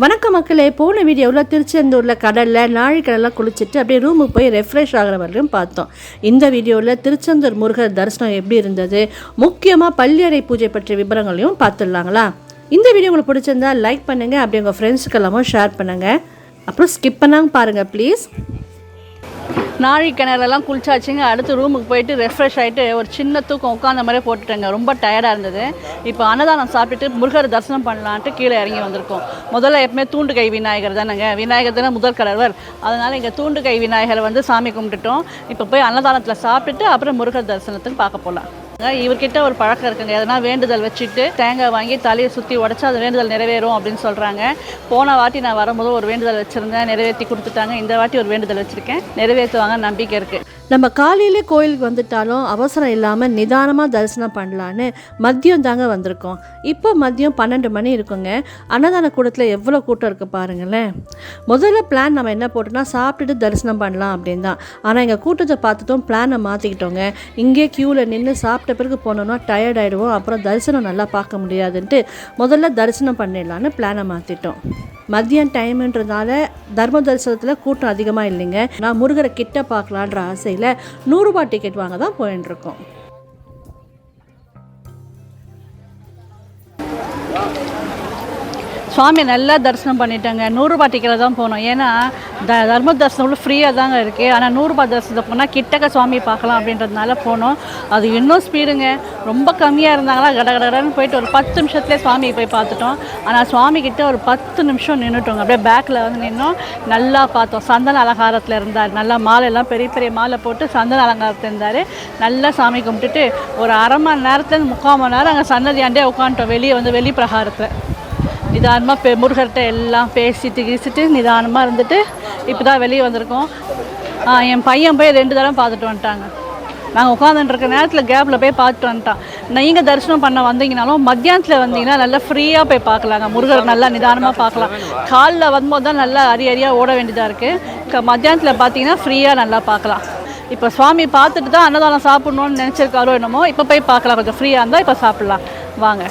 வணக்கம் மக்களே போன வீடியோவில் திருச்செந்தூரில் கடலில் நாழிக்கடலாம் குளிச்சுட்டு அப்படியே ரூமுக்கு போய் ரெஃப்ரெஷ் ஆகிற வரையும் பார்த்தோம். இந்த வீடியோவில் திருச்செந்தூர் முருகர் தரிசனம் எப்படி இருந்தது முக்கியமாக பள்ளியறை பூஜை பற்றிய விவரங்களையும் பார்த்துடலாங்களா? இந்த வீடியோ உங்களுக்கு பிடிச்சிருந்தா லைக் பண்ணுங்கள் அப்படி உங்கள் ஃப்ரெண்ட்ஸுக்கு எல்லாமும் ஷேர் பண்ணுங்கள் அப்புறம் ஸ்கிப் பண்ணாமல் பாருங்கள் ப்ளீஸ் நாழி கிணறுலாம் குளிச்சாச்சுங்க. அடுத்து ரூமுக்கு போயிட்டு ரெஃப்ரெஷ் ஆகிட்டு ஒரு சின்ன தூக்கம் உட்காந்த மாதிரியே போட்டுட்டேங்க. ரொம்ப டயர்டாக இருந்தது. இப்போ அன்னதானம் சாப்பிட்டுட்டு முருகர் தரிசனம் பண்ணலான்ட்டு கீழே இறங்கி வந்திருக்கோம். முதல்ல எப்பவுமே தூண்டு கை விநாயகர் தானேங்க. விநாயகர் தானே முதல் கலவர் அதனால் இங்கே தூண்டு கை விநாயகரை வந்து சாமி கும்பிட்டுட்டோம். இப்போ போய் அன்னதானத்தில் சாப்பிட்டுட்டு அப்புறம் முருகர் தரிசனத்துக்கு பார்க்க போகலாம் இவர்கிட்ட ஒரு பழக்கம் இருக்குங்க. எதனா வேண்டுதல் வச்சுட்டு தேங்காய் வாங்கி தலையை சுற்றி உடச்சா அது வேண்டுதல் நிறைவேறும் அப்படின்னு சொல்கிறாங்க போன வாட்டி நான் வரும்போது ஒரு வேண்டுதல் வச்சுருந்தேன். நிறைவேற்றி கொடுத்துட்டாங்க. இந்த வாட்டி ஒரு வேண்டுதல் வச்சுருக்கேன். நிறைவேற்றுவாங்க நம்பிக்கை இருக்குது நம்ம காலையிலே கோயிலுக்கு வந்துட்டாலும் அவசரம் இல்லாமல் நிதானமாக தரிசனம் பண்ணலான்னு மதியம் தாங்க வந்திருக்கோம். இப்போ மதியம் பன்னெண்டு மணி இருக்குங்க. அன்னதான கூடத்தில் எவ்வளோ கூட்டம் இருக்குது பாருங்களேன். முதல்ல பிளான் நம்ம என்ன போட்டோம்னா சாப்பிட்டுட்டு தரிசனம் பண்ணலாம் அப்படின்னு தான் ஆனால் எங்கள் கூட்டத்தை பார்த்துட்டோம் பிளானை மாற்றிக்கிட்டோங்க இங்கே க்யூவில் நின்று சாப்பிட்ட பிறகு போனோம்னா டயர்ட் ஆகிடுவோம் அப்புறம் தரிசனம் நல்லா பார்க்க முடியாதுன்ட்டு முதல்ல தரிசனம் பண்ணிடலான்னு பிளானை மாற்றிட்டோம் மதியம் டைம்ன்றதால தர்ம தரிசனத்தில் கூட்டம் அதிகமாக இல்லைங்க. நான் முருகரை கிட்ட பார்க்கலான்ற ஆசையில் நூறுரூபா டிக்கெட் வாங்க தான் போயின்னு இருக்கோம் சுவாமி நல்லா தரிசனம் பண்ணிட்டேங்க. நூறுரூபா டிக்கெட்டில் தான் போனோம். ஏன்னா த தர்ம தரிசனம் ஃப்ரீயாக தாங்க இருக்குது ஆனால் நூறுரூபா தரிசனத்தை போனால் கிட்டக்க சுவாமி பார்க்கலாம் அப்படின்றதுனால போனோம். அது இன்னும் ஸ்பீடுங்க ரொம்ப கம்மியாக இருந்தாங்களா கட கடகடன்னு போயிட்டு ஒரு பத்து நிமிஷத்துலேயே சுவாமியை போய் பார்த்துட்டோம். ஆனால் சுவாமிகிட்டே ஒரு பத்து நிமிஷம் நின்றுட்டோங்க அப்படியே பேக்கில் வந்து நின்னோம். நல்லா பார்த்தோம். சந்தன அலங்காரத்தில் இருந்தார். நல்லா மாலையெல்லாம் பெரிய பெரிய மாலை போட்டு சந்தன அலங்காரத்தில் இருந்தார். நல்லா சாமி கும்பிட்டுட்டு ஒரு அரை மணி நேரத்துலேருந்து முக்கால் மணி நேரம் அங்கே சன்னதியாண்டே உட்காந்துட்டோம் வெளியே வந்து வெளி பிரகாரத்தில். நிதானமாக பே முருகர்கிட்ட எல்லாம் பேசிட்டு கீசிட்டு நிதானமாக இருந்துட்டு இப்போ தான் வெளியே வந்திருக்கோம். என் பையன் போய் ரெண்டு தடவை பார்த்துட்டு வந்துட்டாங்க. நாங்கள் உட்காந்துட்டு நேரத்தில் கேப்பில் போய் பார்த்துட்டு வந்துட்டான். நீங்கள் தரிசனம் பண்ண வந்தீங்கனாலும் மத்தியானத்தில் வந்தீங்கன்னா நல்லா ஃப்ரீயாக போய் பார்க்கலாங்க. முருகர் நல்லா நிதானமாக பார்க்கலாம். காலில் வரும்போது தான் நல்லா அரி அரியாக ஓட வேண்டியதாக இருக்குது மத்தியானத்தில் பார்த்தீங்கன்னா ஃப்ரீயாக நல்லா பார்க்கலாம். இப்போ சுவாமி பார்த்துட்டு தான் அன்னதானம் சாப்பிட்ணுன்னு நினச்சிருக்காரோ என்னமோ இப்போ போய் பார்க்கலாம். கொஞ்சம் ஃப்ரீயாக இருந்தால் இப்போ சாப்பிட்லாம். வாங்க.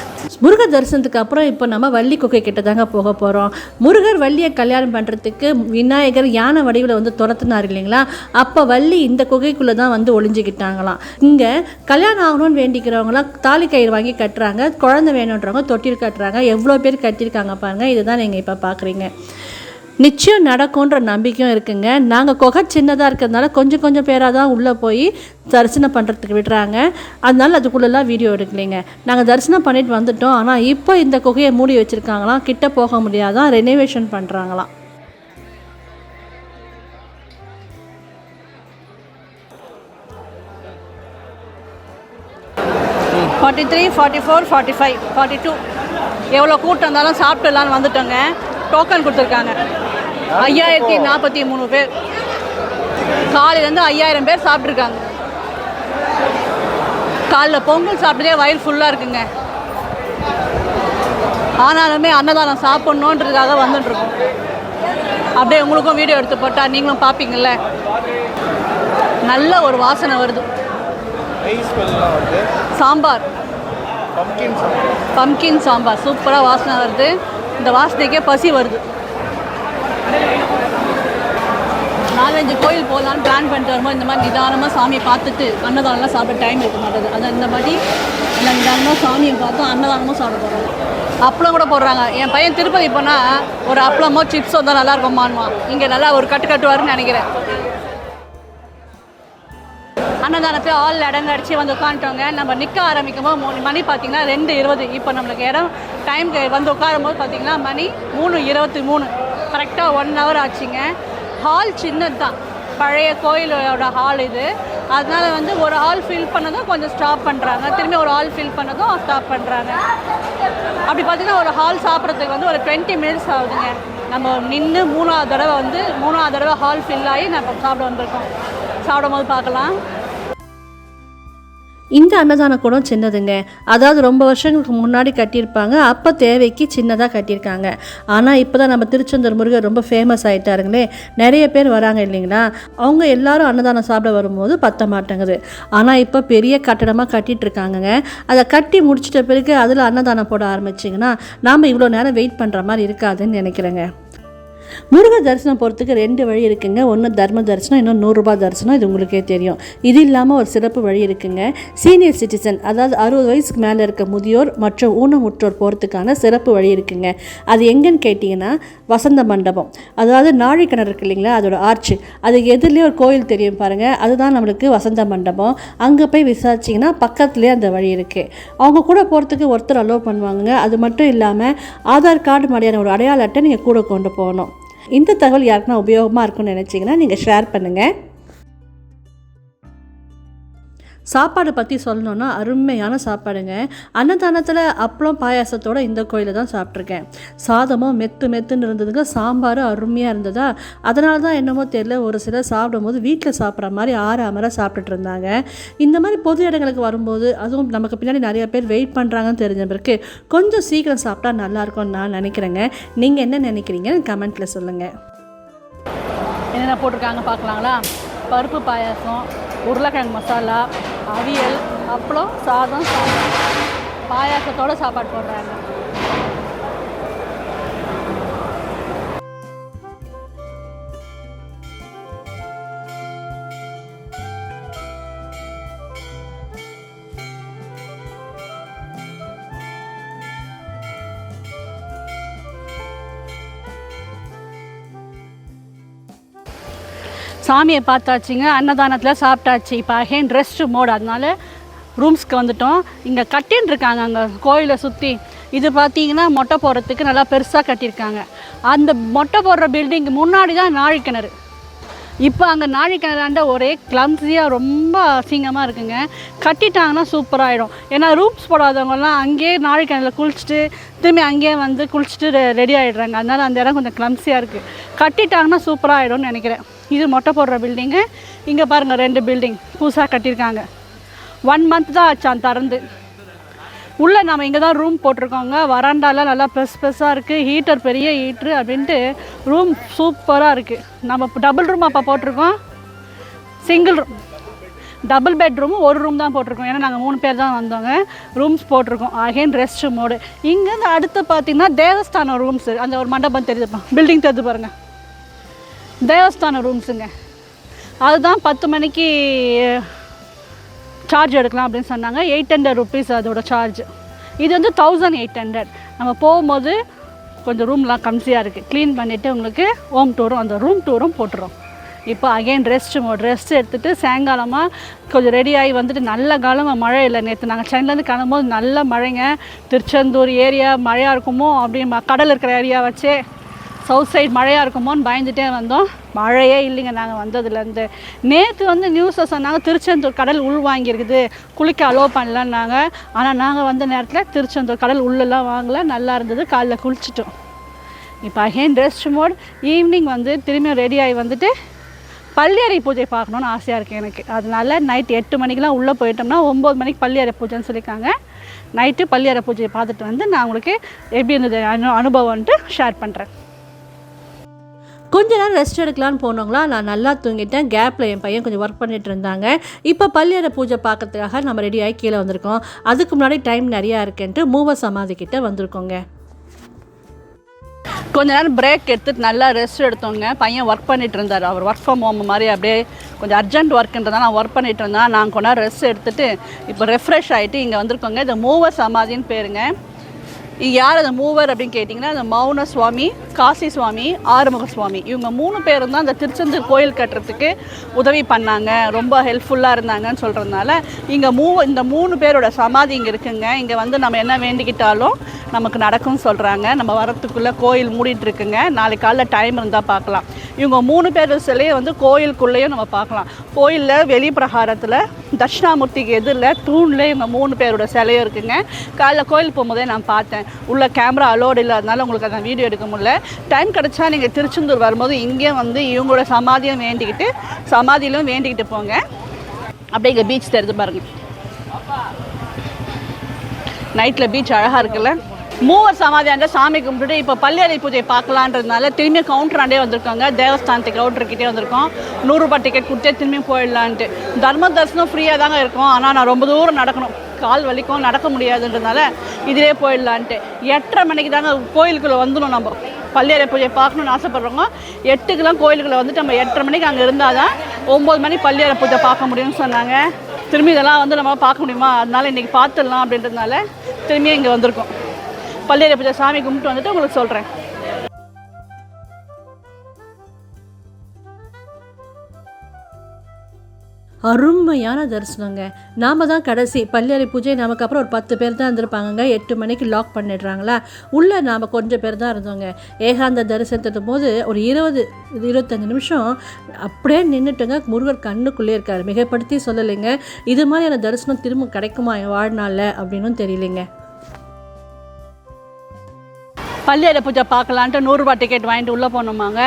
முருகர் தரிசனத்துக்கு அப்புறம் இப்போ நம்ம வள்ளி குகை கிட்ட தாங்க போக போகிறோம் முருகர் வள்ளியை கல்யாணம் பண்ணுறதுக்கு விநாயகர் யானை வடிவில் வந்து துரத்துனார் இல்லைங்களா? அப்போ வள்ளி இந்த குகைக்குள்ளே தான் வந்து ஒளிஞ்சிக்கிட்டாங்களாம் இங்கே கல்யாணம் ஆகணும்னு வேண்டிக்கிறவங்களாம் தாலி கயிறு வாங்கி கட்டுறாங்க. குழந்தை வேணுன்றவங்க தொட்டில் கட்டுறாங்க. எவ்வளோ பேர் கட்டியிருக்காங்க பாருங்கள் இதுதான் நீங்கள் இப்போ பார்க்குறீங்க நிச்சயம் நடக்கும்ன்ற நம்பிக்கையும் இருக்குங்க. நாங்கள் குகை சின்னதாக இருக்கிறதுனால கொஞ்சம் கொஞ்சம் பேராக தான் உள்ளே போய் தரிசனம் பண்ணுறதுக்கு விடுறாங்க. அதனால அதுக்குள்ளெல்லாம் வீடியோ எடுக்கலைங்க. நாங்கள் தரிசனம் பண்ணிட்டு வந்துட்டோம். ஆனால் இப்போ இந்த குகையை மூடி வச்சுருக்காங்களாம். கிட்ட போக முடியாதான். Renovation பண்ணுறாங்களாம் forty three forty four forty five forty two எவ்வளோ கூட்டம் இருந்தாலும் சாப்பிட்டுலான்னு வந்துட்டோங்க. டோக்கன் கொடுத்துருக்காங்க. ஐயாயிரத்தி நாற்பத்தி மூணு பேர். காலையிலேருந்து ஐயாயிரம் பேர் சாப்பிட்ருக்காங்க காலைல பொங்கல் சாப்பிட்டதே வயிறு ஃபுல்லாக இருக்குங்க. ஆனாலுமே அன்னதானம் சாப்பிட்ணுன்றதுக்காக வந்துட்டுருக்கோம். அப்படியே உங்களுக்கும் வீடியோ எடுத்து போட்டால் நீங்களும் பார்ப்பீங்கள்ல நல்ல ஒரு வாசனை வருது. சாம்பார். பம்கின் சாம்பார். சூப்பராக வாசனை வருது. இந்த வாசனைக்கே பசி வருது. நாலஞ்சு கோயில் போகலான்னு பிளான் பண்ணிட்டு வரும்போது இந்த மாதிரி நிதானமாக சாமியை பார்த்துட்டு அன்னதானம்லாம் சாப்பிட டைம் இருக்க மாட்டேது. அது இந்த மாதிரி எல்லாம் நிதானமாக சாமியை பார்த்து அன்னதானமும் சாப்பிட போகிறாங்க அப்பளம் கூட போடுறாங்க. என் பையன் திருப்பதி போனால் ஒரு அப்பளமோ சிப்ஸோ தான் நல்லா இருக்குமான்வான் இங்கே நல்லா ஒரு கட்டு கட்டுவாருன்னு நினைக்கிறேன். அன்னதானத்தை ஆள் இடம் அடித்து வந்து உட்காந்துட்டோங்க நம்ம நிற்க ஆரம்பிக்கும் போது மூணு மணி பார்த்தீங்கன்னா ரெண்டு இருபது. இப்போ நம்மளுக்கு இடம் டைம் வந்து உட்காரும் போது பார்த்தீங்கன்னா மணி மூணு இருபத்தி மூணு. கரெக்டாக ஒன் ஹவர் ஆச்சுங்க. ஹால் சின்னது தான் பழைய கோயிலோட ஹால் இது. அதனால வந்து ஒரு ஹால் ஃபில் பண்ணதும் கொஞ்சம் ஸ்டாப் பண்ணுறாங்க திரும்பி ஒரு ஹால் ஃபில் பண்ணதும் ஸ்டாப் பண்ணுறாங்க அப்படி பார்த்தீங்கன்னா ஒரு ஹால் சாப்பிட்றதுக்கு வந்து ஒரு டுவெண்ட்டி மினிட்ஸ் ஆகுதுங்க. நம்ம நின்று மூணாவது தடவை வந்து மூணாவது தடவை ஹால் ஃபில் ஆகி நம்ம சாப்பிட வந்திருக்கோம். சாப்பிடும் போது பார்க்கலாம். இந்த அன்னதான கூடம் சின்னதுங்க. அதாவது ரொம்ப வருஷங்களுக்கு முன்னாடி கட்டியிருப்பாங்க. அப்போ தேவைக்கு சின்னதாக கட்டியிருக்காங்க. ஆனால் இப்போ தான் நம்ம திருச்செந்தூர் முருகர் ரொம்ப ஃபேமஸ் ஆகிட்டாருங்களே நிறைய பேர் வராங்க இல்லைங்களா? அவங்க எல்லாரும் அன்னதானம் சாப்பிட வரும்போது பத்த மாட்டேங்குது. ஆனால் இப்போ பெரிய கட்டடமாக கட்டிகிட்டு இருக்காங்கங்க அதை கட்டி முடிச்சிட்ட பிறகு அதில் அன்னதானம் போட ஆரம்பிச்சிங்கன்னா நாம் இவ்வளோ நேரம் வெயிட் பண்ணுற மாதிரி இருக்காதுன்னு நினைக்கிறேங்க. முருக தரிசனம் போகிறதுக்கு ரெண்டு வழி இருக்குங்க. ஒன்று தர்ம தரிசனம் இன்னும் நூறுரூபா தரிசனம். இது உங்களுக்கே தெரியும். இது இல்லாமல் ஒரு சிறப்பு வழி இருக்குங்க. சீனியர் சிட்டிசன் அதாவது அறுபது வயசுக்கு மேலே இருக்க முதியோர் மற்றும் ஊனமுற்றோர் போகிறதுக்கான சிறப்பு வழி இருக்குங்க. அது எங்கன்னு கேட்டிங்கன்னா வசந்த மண்டபம். அதாவது நாழிக்கிணறு இருக்கு இல்லைங்களா அதோட ஆர்ச்சு. அதுக்கு எதிரிலே ஒரு கோயில் தெரியும் பாருங்கள் அதுதான் நம்மளுக்கு வசந்த மண்டபம். அங்கே போய் விசாரிச்சிங்கன்னா பக்கத்துலேயே அந்த வழி இருக்குது அவங்க கூட போகிறதுக்கு ஒருத்தர் அலோவ் பண்ணுவாங்க அது மட்டும் இல்லாமல் ஆதார் கார்டு மாதிரியான ஒரு அடையாள அட்டை நீங்கள் கூட கொண்டு போகணும். இந்த தகவல் யாருக்குன்னா உபயோகமாக இருக்கும்னு நினச்சிங்கன்னா நீங்கள் ஷேர் பண்ணுங்கள் சாப்பாடு பற்றி சொல்லணுன்னா அருமையான சாப்பாடுங்க. அன்னதானத்தில் அப்பளம் பாயாசத்தோட இந்த கோயிலில் தான் சாப்பிட்ருக்கேன் சாதமும் மெத்து மெத்துன்னு இருந்ததுங்க. சாம்பாரும் அருமையாக இருந்ததா? அதனால தான் என்னமோ தெரியல ஒரு சிலர் சாப்பிடும்போது வீட்டில் சாப்பிட்ற மாதிரி ஆறாமரை சாப்பிட்டுட்டு இருந்தாங்க. இந்த மாதிரி பொது இடங்களுக்கு வரும்போது அதுவும் நமக்கு பின்னாடி நிறைய பேர் வெயிட் பண்ணுறாங்கன்னு தெரிஞ்ச பிறகு கொஞ்சம் சீக்கிரம் சாப்பிட்டா நல்லாயிருக்கும்னு நான் நினைக்கிறேங்க. நீங்கள் என்ன நினைக்கிறீங்கன்னு கமெண்ட்டில் சொல்லுங்கள் என்னென்ன போட்டிருக்காங்க பார்க்கலாங்களா? பருப்பு பாயாசம் உருளைக்கிழங்கு மசாலா அவியல் அப்பளம் சாதம் சாம்பார். பாயாசத்தோட சாப்பாடு போடுறாங்க. சாமியை பார்த்தாச்சுங்க அன்னதானத்தில் சாப்பிட்டாச்சு. இப்போ அகேன் ரெஸ்ட் மோட் அதனால ரூம்ஸ்க்கு வந்துட்டோம். இங்கே கட்டின்னு இருக்காங்க அங்கே கோயிலை சுற்றி இது பார்த்தீங்கன்னா மொட்டை போடுறதுக்கு நல்லா பெருசாக கட்டியிருக்காங்க. அந்த மொட்டை போடுற பில்டிங் முன்னாடி தான் நாழிக்கிணறு. இப்போ அங்கே நாழிக்கிணறாண்ட ஒரே கிளம்ஸியாக ரொம்ப அசிங்கமாக இருக்குங்க. கட்டிட்டாங்கன்னா சூப்பராகிடும் ஏன்னா ரூம்ஸ் போடாதவங்கலாம் அங்கேயே நாழிக்கிணறுல குளிச்சுட்டு திரும்பி அங்கேயே வந்து குளிச்சுட்டு ரெடி ஆகிடுறாங்க அதனால் அந்த இடம் கொஞ்சம் கிளம்ஸியாக இருக்குது கட்டிட்டாங்கன்னா சூப்பராகிடும்னு நினைக்கிறேன். இது மொட்டை போடுற பில்டிங்கு இங்கே பாருங்கள் ரெண்டு பில்டிங் புதுசாக கட்டியிருக்காங்க. ஒன் மந்த் தான் ஆச்சான் திறந்து. உள்ளே நம்ம இங்கே தான் ரூம் போட்டிருக்கோங்க. வராண்டாலாம் நல்லா பெருசு பெருசாக இருக்குது ஹீட்டர் பெரிய ஹீட்ரு அப்படின்ட்டு ரூம் சூப்பராக இருக்குது நம்ம டபுள் ரூம் அப்போ போட்டிருக்கோம். சிங்கிள் ரூம் டபுள் பெட்ரூமும் ஒரு ரூம் தான் போட்டிருக்கோம். ஏன்னா நாங்கள் மூணு பேர் தான் வந்தோங்க. ரூம்ஸ் போட்டிருக்கோம். அகைன் ரெஸ்ட் மோடு இங்கேருந்து அடுத்து பார்த்தீங்கன்னா தேவஸ்தானம் ரூம்ஸ் அந்த ஒரு மண்டபம் தெரிஞ்சுப்போம் பில்டிங் தெரிஞ்சு பாருங்கள் தேவஸ்தான ரூம்ஸுங்க அதுதான் பத்து மணிக்கு சார்ஜ் எடுக்கலாம் அப்படின்னு சொன்னாங்க. எயிட் ஹண்ட்ரட் ருபீஸ் அதோட சார்ஜ் இது வந்து தௌசண்ட் எயிட் ஹண்ட்ரட் நம்ம போகும்போது கொஞ்சம் ரூம்லாம் கம்சியாக இருக்குது க்ளீன் பண்ணிவிட்டு உங்களுக்கு ஹோம் டூரும் அந்த ரூம் டூரும் போட்டுரும் இப்போ அகைன் ரெஸ்ட் மோட் ரெஸ்ட் எடுத்துகிட்டு சாயங்காலமாக கொஞ்சம் ரெடி ஆகி வந்துட்டு நல்ல காலமாக மழை இல்லை நேற்று நாங்கள் சென்னையிலேருந்து கிளம்பும்போது நல்ல மழைங்க. திருச்செந்தூர் ஏரியா மழையாக இருக்குமோ அப்படி கடல் இருக்கிற ஏரியா வச்சே சவுத் சைடு மழையாக இருக்குமோன்னு பயந்துட்டே வந்தோம். மழையே இல்லைங்க நாங்கள் வந்ததுலேருந்து நேற்று வந்து நியூஸை சொன்னாங்க திருச்செந்தூர் கடல் உள் வாங்கியிருக்குது. குளிக்க அலோவ் பண்ணலன்னாங்க. ஆனால் நாங்கள் வந்த நேரத்தில் திருச்செந்தூர் கடல் உள்ளெல்லாம் வாங்கல. நல்லா இருந்தது. காலைல குளிச்சிட்டோம். இப்போ அகேன் ரெஸ்ட் மோட் ஈவினிங் வந்து திரும்பியும் ரெடி ஆகி வந்துட்டு பள்ளியறை பூஜை பார்க்கணுன்னு ஆசையாக இருக்குது எனக்கு. அதனால நைட் எட்டு மணிக்கெலாம் உள்ளே போயிட்டோம்னா ஒம்பது மணிக்கு பள்ளியறை பூஜைன்னு சொல்லியிருக்காங்க. நைட்டு பள்ளியறை பூஜையை பார்த்துட்டு வந்து நான் உங்களுக்கு எப்படி இருந்தது அனு அனுபவம்ன்ட்டு ஷேர் பண்ணுறேன் கொஞ்ச நேரம் ரெஸ்ட் எடுக்கலான்னு போனவங்களா நான் நல்லா தூங்கிட்டேன். கேப்பில் என் பையன் கொஞ்சம் ஒர்க் பண்ணிட்டு இருந்தாங்க. இப்போ பள்ளியறை பூஜை பார்க்கறதுக்காக நம்ம ரெடி ஆகி கீழே வந்திருக்கோம். அதுக்கு முன்னாடி டைம் நிறையா இருக்குன்ட்டு மூவ சமாதி கிட்ட வந்திருக்கோங்க. கொஞ்ச நேரம் பிரேக் எடுத்துட்டு நல்லா ரெஸ்ட் எடுத்தோங்க. பையன் ஒர்க் பண்ணிட்டு இருந்தார். அவர் ஒர்க் ஃப்ரம் ஹோம் மாதிரி அப்படியே கொஞ்சம் அர்ஜென்ட் ஒர்க்குன்றதால நான் ஒர்க் பண்ணிட்டு இருந்தேன். நான் கொஞ்ச நேரம் ரெஸ்ட் எடுத்துட்டு இப்போ ரெஃப்ரெஷ் ஆகிட்டு இங்கே வந்திருக்கோங்க. இது மூவர் சமாதின்னு பேருங்க. யார் அந்த மூவர் அப்படின்னு கேட்டிங்கன்னா அந்த மௌன சுவாமி காசி சுவாமி ஆறுமுக சுவாமி இவங்க மூணு பேரும் தான் அந்த திருச்செந்தூர் கோயில் கட்டுறதுக்கு உதவி பண்ணாங்க. ரொம்ப ஹெல்ப்ஃபுல்லாக இருந்தாங்கன்னு சொல்கிறதுனால இங்கே மூ இந்த மூணு பேரோட சமாதி இங்கே இருக்குங்க. இங்கே வந்து நம்ம என்ன வேண்டிக்கிட்டாலும் நமக்கு நடக்கும்னு சொல்கிறாங்க நம்ம வரத்துக்குள்ளே கோயில் மூடிட்டு இருக்குங்க. நாளைக்கு காலைல டைம் இருந்தால் பார்க்கலாம். இவங்க மூணு பேர் சிலையை வந்து கோயிலுக்குள்ளேயும் நம்ம பார்க்கலாம். கோயிலில் வெளி பிரகாரத்தில் தட்சிணாமூர்த்திக்கு எதிரில் தூணில் இவங்க மூணு பேரோட சிலையும் இருக்குங்க. காலைல கோயில் போகும்போதே நான் பார்த்தேன். உள்ள கேமரா அலோடு இல்லாதனால உங்களுக்கு அந்த வீடியோ எடுக்க முடியல. டைம் கிடச்சா நீங்கள் திருச்செந்தூர் வரும்போது இங்கேயும் வந்து இவங்களோட சமாதியும் வேண்டிக்கிட்டு சமாதியிலும் வேண்டிக்கிட்டு போங்க. அப்படியே இங்கே பீச் தெரிஞ்சு பாருங்கள் நைட்டில் பீச் அழகாக இருக்குல்ல? மூவர் சமாதியாண்ட சாமி கும்பிட்டுட்டு இப்போ பள்ளியறை பூஜை பார்க்கலான்றதுனால திரும்பி கவுண்டராண்டே வந்திருக்காங்க. தேவஸ்தானத்துக்கு கவுண்டர்கிட்டே வந்திருக்கோம். நூறுரூபா டிக்கெட் கொடுத்தே திரும்பி போயிடலான்ட்டு. தர்ம தரிசனம் ஃப்ரீயாக தாங்க இருக்கும். ஆனால் நான் ரொம்ப தூரம் நடக்கணும். கால் வலிக்கும் நடக்க முடியாதுன்றதுனால இதிலே போயிடலான்ட்டு. எட்டரை மணிக்கு தாங்க கோயிலுக்குள்ளே வந்துடும் நம்ம. பள்ளியறை பூஜை பார்க்கணுன்னு ஆசைப்பட்றவங்க எட்டுக்கெல்லாம் கோயிலுக்குள்ளே வந்துட்டு நம்ம எட்டரை மணிக்கு அங்கே இருந்தால் தான் ஒம்பது மணி பள்ளியறை பூஜை பார்க்க முடியும்னு சொன்னாங்க. திரும்பி இதெல்லாம் வந்து நம்ம பார்க்க முடியுமா? அதனால இன்றைக்கி பார்த்துடலாம் அப்படின்றதுனால திரும்பி இங்கே வந்திருக்கோம். பல்லேரி பூஜை சாமி கும்பிட்டு வந்துட்டு உங்களுக்கு சொல்கிறேன் அருமையான தரிசனங்க. நாம தான் கடைசி பள்ளியறை பூஜை நமக்கு அப்புறம் ஒரு பத்து பேர் தான் இருந்திருப்பாங்கங்க. எட்டு மணிக்கு லாக் பண்ணிடுறாங்களா? உள்ளே நாம் கொஞ்சம் பேர் தான் இருந்தோங்க. ஏகாந்த தரிசனத்தும் போது ஒரு இருபது இருபத்தஞ்சு நிமிஷம் அப்படியே நின்றுட்டுங்க முருகர் கண்ணுக்குள்ளே இருக்கார். மிகப்படுத்தி சொல்லலைங்க. இது மாதிரியான தரிசனம் திரும்ப கிடைக்குமா என் வாழ்நாளில்? அப்படின்னும் தெரியலைங்க. பள்ளியறை பூஜை பார்க்கலான்ட்டு நூறுரூபா டிக்கெட் வாங்கிட்டு உள்ளே போனோமாங்க.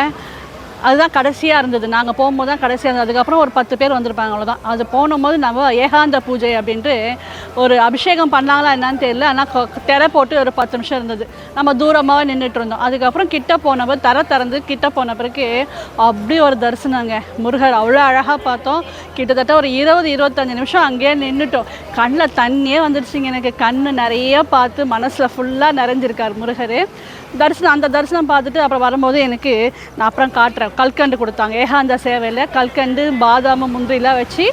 அதுதான் கடைசியாக இருந்தது. நாங்கள் போகும்போது தான் கடைசியாக இருந்தது. அதுக்கப்புறம் ஒரு பத்து பேர் வந்திருப்பாங்க அவ்வளோதான் அது போனபோது நம்ம ஏகாந்த பூஜை அப்படின்ட்டு ஒரு அபிஷேகம் பண்ணாங்களா என்னன்னு தெரியல. ஆனால் கொ- திரை போட்டு ஒரு பத்து நிமிஷம் இருந்தது. நம்ம தூரமாக நின்றுட்டு இருந்தோம். அதுக்கப்புறம் கிட்ட போனப்போ தர திறந்து கிட்ட போன பிறகு அப்படி ஒரு தரிசனங்க. முருகர் அவ்வளோ அழகாக பார்த்தோம். கிட்டத்தட்ட ஒரு இருபது இருபத்தஞ்சு நிமிஷம் அங்கேயே நின்றுட்டோம் கண்ணில் தண்ணியே வந்துடுச்சுங்க எனக்கு. கண் நிறைய பார்த்து மனசில் ஃபுல்லாக நிறைஞ்சிருக்கார் முருகர். தரிசனம் அந்த தரிசனம் பார்த்துட்டு அப்புறம் வரும்போது எனக்கு நான் அப்புறம் காட்டுறேன். கல்கண்டு கொடுத்தாங்க. ஏகாந்த சேவையில் கல்கண்டு பாதாம முந்திரிலாம் வச்சு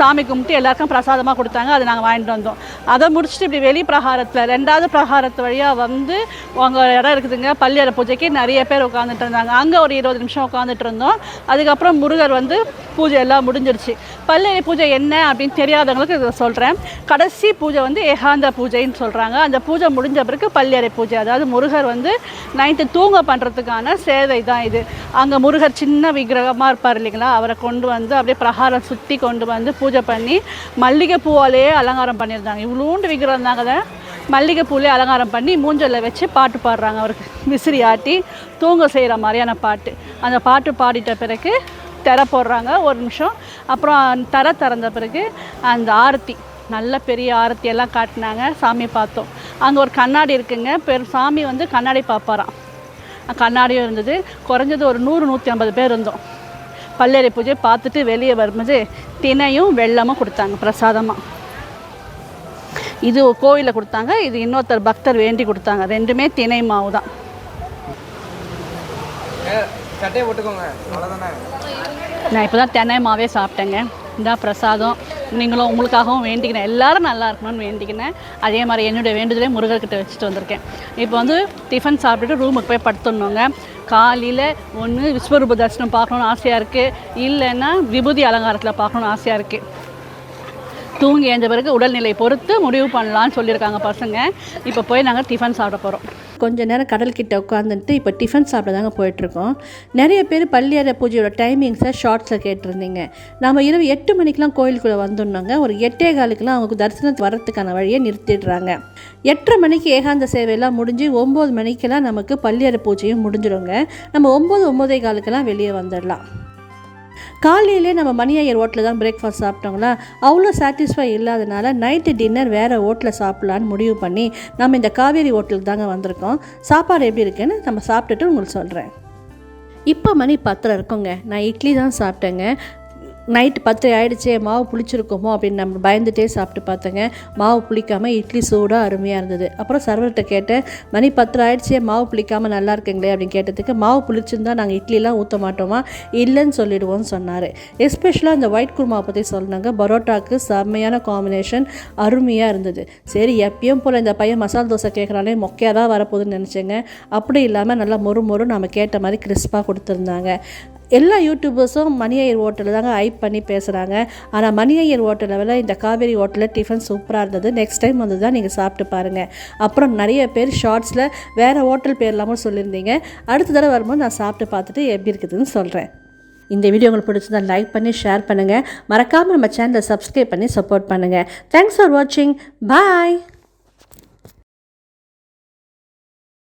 சாமி கும்பிட்டு எல்லாருக்கும் பிரசாதமாக கொடுத்தாங்க. அதை நாங்கள் வாங்கிட்டு வந்தோம். அதை முடிச்சுட்டு இப்படி வெளி பிரகாரத்தில் ரெண்டாவது பிரகாரத்து வழியாக வந்து உங்கள் இடம் இருக்குதுங்க. பள்ளியறை பூஜைக்கு நிறைய பேர் உட்காந்துட்டு இருந்தாங்க. அங்கே ஒரு இருபது நிமிஷம் உட்காந்துட்டு இருந்தோம். அதுக்கப்புறம் முருகர் வந்து பூஜை எல்லாம் முடிஞ்சிருச்சு. பள்ளியறை பூஜை என்ன அப்படின்னு தெரியாதவங்களுக்கு இதை சொல்கிறேன் கடைசி பூஜை வந்து ஏகாந்த பூஜைன்னு சொல்கிறாங்க அந்த பூஜை முடிஞ்ச பிறகு பள்ளியறை பூஜை. அதாவது முருகர் வந்து நைட்டு தூங்க பண்ணுறதுக்கான சேவை தான் இது. அங்கே முருகர் சின்ன விக்கிரகமாக இருப்பார் இல்லைங்களா? அவரை கொண்டு வந்து அப்படியே பிரகாரம் சுற்றி கொண்டு வந்து பூஜை பண்ணி மல்லிகை பூவாலேயே அலங்காரம் பண்ணியிருந்தாங்க. இவ்வளோண்டு விக்கிரகம் தாங்க அதை. மல்லிகை பூலே அலங்காரம் பண்ணி மூஞ்சலில் வச்சு பாட்டு பாடுறாங்க அவருக்கு. விசிறி ஆட்டி தூங்க செய்கிற மாதிரியான பாட்டு. அந்த பாட்டு பாடிட்ட பிறகு திரை போடுறாங்க ஒரு நிமிஷம். அப்புறம் தரை திறந்த பிறகு அந்த ஆரத்தி நல்ல பெரிய ஆரத்தி எல்லாம் காட்டினாங்க. சாமி பார்த்தோம். அங்கே ஒரு கண்ணாடி இருக்குங்க. பெரு சாமி வந்து கண்ணாடி பார்ப்பாராம். கண்ணாடியும் இருந்தது. குறைஞ்சது ஒரு நூறு நூற்றி ஐம்பது பேர் இருந்தோம். பல்லேரி பூஜை பார்த்துட்டு வெளியே வரும்போது தினையும் வெள்ளமும் கொடுத்தாங்க பிரசாதமாக இது கோயிலில் கொடுத்தாங்க இது இன்னொருத்தர் பக்தர் வேண்டி கொடுத்தாங்க. ரெண்டுமே தினை மாவு தான். நான் இப்போ தான் தென்னை மாவே சாப்பிட்டேங்க. இந்த பிரசாதம் நீங்களும் உங்களுக்காகவும் வேண்டிக்கினேன். எல்லாரும் நல்லா இருக்கணும்னு வேண்டிக்கினேன். அதே மாதிரி என்னுடைய வேண்டுதலே முருகர்கிட்ட வச்சுட்டு வந்திருக்கேன். இப்போ வந்து டிஃபன் சாப்பிட்டுட்டு ரூமுக்கு போய் படுத்துடணுங்க. காலையில் ஒன்று விஸ்வரூப தரிசனம் பார்க்கணுன்னு ஆசையாக இருக்குது இல்லைன்னா விபூதி அலங்காரத்தில் பார்க்கணுன்னு ஆசையாக இருக்குது தூங்கி எழுந்த பிறகு உடல்நிலை பொறுத்து முடிவு பண்ணலான்னு சொல்லியிருக்காங்க பசங்க. இப்போ போய் நாங்கள் டிஃபன் சாப்பிட போகிறோம் கொஞ்ச நேரம் கடல்கிட்ட உட்காந்துட்டு இப்போ டிஃபன் சாப்பிட தாங்க போயிட்டுருக்கோம். நிறைய பேர் பள்ளியறை பூஜையோட டைமிங்ஸை ஷார்ட்ஸில் கேட்டிருந்தீங்க. நம்ம இரவு எட்டு மணிக்கெலாம் கோயிலுக்குள்ளே வந்துடணுங்க ஒரு எட்டே காலுக்கெலாம் அவங்க தரிசனத்துக்கு வரத்துக்கான வழியை நிறுத்திடுறாங்க. எட்டரை மணிக்கு ஏகாந்த சேவையெல்லாம் முடிஞ்சு ஒம்பது மணிக்கெல்லாம் நமக்கு பள்ளியறை பூஜையும் முடிஞ்சிடுங்க. நம்ம ஒம்பது ஒம்பதே காலுக்கெல்லாம் வெளியே வந்துடலாம். காலையிலே நம்ம மணி ஹோட்டலில் தான் பிரேக்ஃபாஸ்ட் சாப்பிட்டோங்களா அவ்வளோ சாட்டிஸ்ஃபை இல்லாதனால நைட்டு டின்னர் வேறு ஹோட்டலில் சாப்பிட்லான்னு முடிவு பண்ணி நம்ம இந்த காவேரி ஹோட்டலுக்கு தாங்க வந்திருக்கோம். சாப்பாடு எப்படி இருக்குன்னு நம்ம சாப்பிட்டுட்டு உங்களுக்கு சொல்கிறேன் இப்போ மணி பத்திரம் இருக்குங்க. நான் இட்லி தான் சாப்பிட்டேங்க. நைட்டு பத்து ஆகிடுச்சே மாவு புளிச்சிருக்குமோ அப்படின்னு நம்ம பயந்துட்டே சாப்பிட்டு பார்த்தேங்க. மாவு புளிக்காமல் இட்லி சூடாக அருமையாக இருந்தது. அப்புறம் சர்வர்கிட்ட கேட்டேன் மணி பத்து ஆகிடுச்சே மாவு புளிக்காமல் நல்லா இருக்குங்களே? அப்படின்னு கேட்டதுக்கு மாவு புளிச்சிருந்தா நாங்கள் இட்லிலாம் ஊற்ற மாட்டோமா? இல்லைன்னு சொல்லிடுவோம்னு சொன்னார். எஸ்பெஷலாக அந்த ஒயிட் குருமா பற்றி சொன்னாங்க பரோட்டாக்கு செம்மையான காம்பினேஷன் அருமையாக இருந்தது. சரி எப்பயும் போல் இந்த பையன் மசால் தோசை கேட்குறானே மொக்கையாக தான் வரப்போகுதுன்னு நினச்சேங்க. அப்படி இல்லாமல் நல்லா மொறு மொறு நம்ம கேட்ட மாதிரி கிறிஸ்பாக கொடுத்துருந்தாங்க. எல்லா யூடியூபர்ஸும் மணி ஹோட்டலில் தாங்க ஹைப் பண்ணி பேசுகிறாங்க ஆனால் மணி ஐயர் ஹோட்டலில் விட இந்த காவேரி ஹோட்டலில் டிஃபன் சூப்பராக இருந்தது. நெக்ஸ்ட் டைம் வந்து தான் நீங்கள் சாப்பிட்டு பாருங்கள் அப்புறம் நிறைய பேர் ஷார்ட்ஸில் வேறு ஹோட்டல் பேர் இல்லாமல் சொல்லியிருந்தீங்க. அடுத்த தடவை வரும்போது நான் சாப்பிட்டு பார்த்துட்டு எப்படி இருக்குதுன்னு சொல்கிறேன் இந்த வீடியோ உங்களுக்கு பிடிச்சிருந்தா லைக் பண்ணி ஷேர் பண்ணுங்கள் மறக்காமல் நம்ம சேனலை சப்ஸ்கிரைப் பண்ணி சப்போர்ட் பண்ணுங்கள் தேங்க்ஸ் ஃபார் வாட்சிங் பாய்